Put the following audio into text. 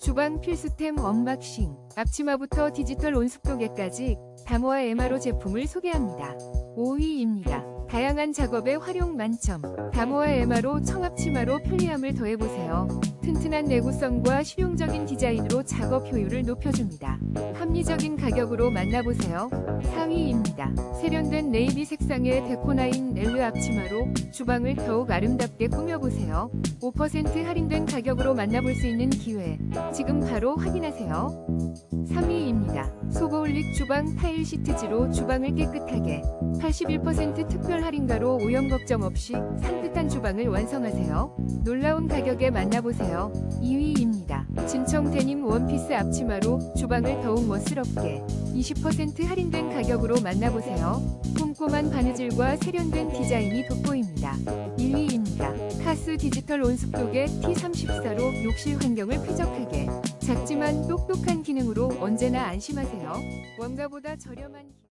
주방 필수템 언박싱, 앞치마부터 디지털 온습도계까지 다모아 에마로 제품을 소개합니다. 5위입니다. 다양한 작업에 활용 만점. 다모아 에마로 청합치마로 편리함을 더해보세요. 튼튼한 내구성과 실용적인 디자인으로 작업 효율을 높여줍니다. 합리적인 가격으로 만나보세요. 4위입니다. 세련된 네이비 색상의 데코나인 렐르 앞치마로 주방을 더욱 아름답게 꾸며보세요. 5% 할인된 가격으로 만나볼 수 있는 기회. 지금 바로 확인하세요. 3위입니다. 소 고올릭 주방 타일 시트지로 주방을 깨끗하게 81% 특별 할인가로 오염 걱정 없이 산뜻한 주방을 완성하세요. 놀라운 가격에 만나보세요. 2위입니다. 진청 데님 원피스 앞치마로 주방을 더욱 멋스럽게 20% 할인된 가격으로 만나보세요. 꼼꼼한 바느질과 세련된 디자인이 돋보입니다. 1위입니다. 카스 디지털 온습도계 T34로 욕실 환경을 쾌적하게 작지만 똑똑한 기능으로 언제나 안심하세요. 원가보다 저렴한 기-